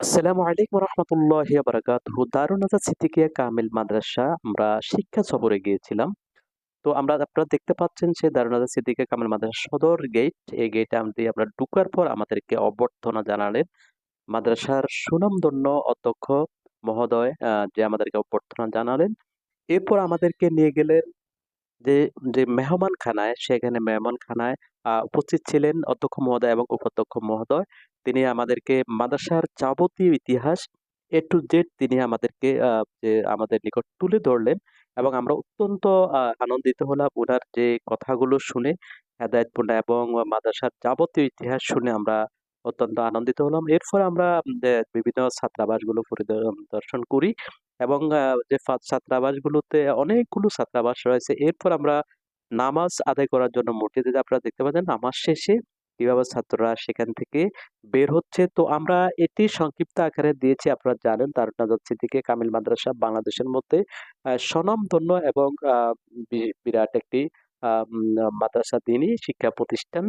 আসসালামু আলাইকুম রহমতুল্লাহি বারাকাতুহু দারুণ নাজাত সিদ্দিকিয়া কামিল মাদ্রাসা, আমরা শিক্ষা সফরে গিয়েছিলাম। তো আমরা, আপনারা দেখতে পাচ্ছেন সে দারুণ নাজাত সিদ্দিকিয়া কামিল মাদ্রাসা সদর গেট এই গেটে আমরা আমরা ঢুকার পর আমাদেরকে অভ্যর্থনা জানালেন মাদ্রাসার সুনামধন্য অধ্যক্ষ মহোদয় যে আমাদেরকে অভ্যর্থনা জানালেন। এরপর আমাদেরকে নিয়ে গেলেন যে যে মেহমানখানায় সেখানে মেহমানখানায় আহ, উপস্থিত ছিলেন অধ্যক্ষ মহোদয় এবং উপাধ্যক্ষ মহোদয়। তিনি আমাদেরকে মাদ্রাসার যাবতীয় ইতিহাস এ টু জেড তিনি আমাদেরকে যে আমাদের নিকট তুলে ধরলেন এবং আমরা অত্যন্ত আহ, আনন্দিত হলাম। ওনার যে কথাগুলো শুনে হেদায়তপূর্ণ এবং মাদ্রাসার যাবতীয় ইতিহাস শুনে আমরা অত্যন্ত আনন্দিত হলাম। এরপর আমরা বিভিন্ন ছাত্রাবাসগুলো পরিদর্শন করি। এবং যে ছাত্রাবাসগুলোতে অনেকগুলো ছাত্রাবাস রয়েছে। এরপর আমরা নামাজ আদায় করার জন্য মসজিদে আপনারা দেখতে পাচ্ছেন, নামাজ শেষে কীভাবে ছাত্ররা সেখান থেকে বের হচ্ছে, তো আমরা এটি সংক্ষিপ্ত আকারে দিয়েছি। আপনারা জানেন নাজাত সিদ্দিকী, কামিল মাদ্রাসা বাংলাদেশের মধ্যে স্বনামধন্য এবং বিরাট একটি মাদ্রাসা দিনী শিক্ষা প্রতিষ্ঠান।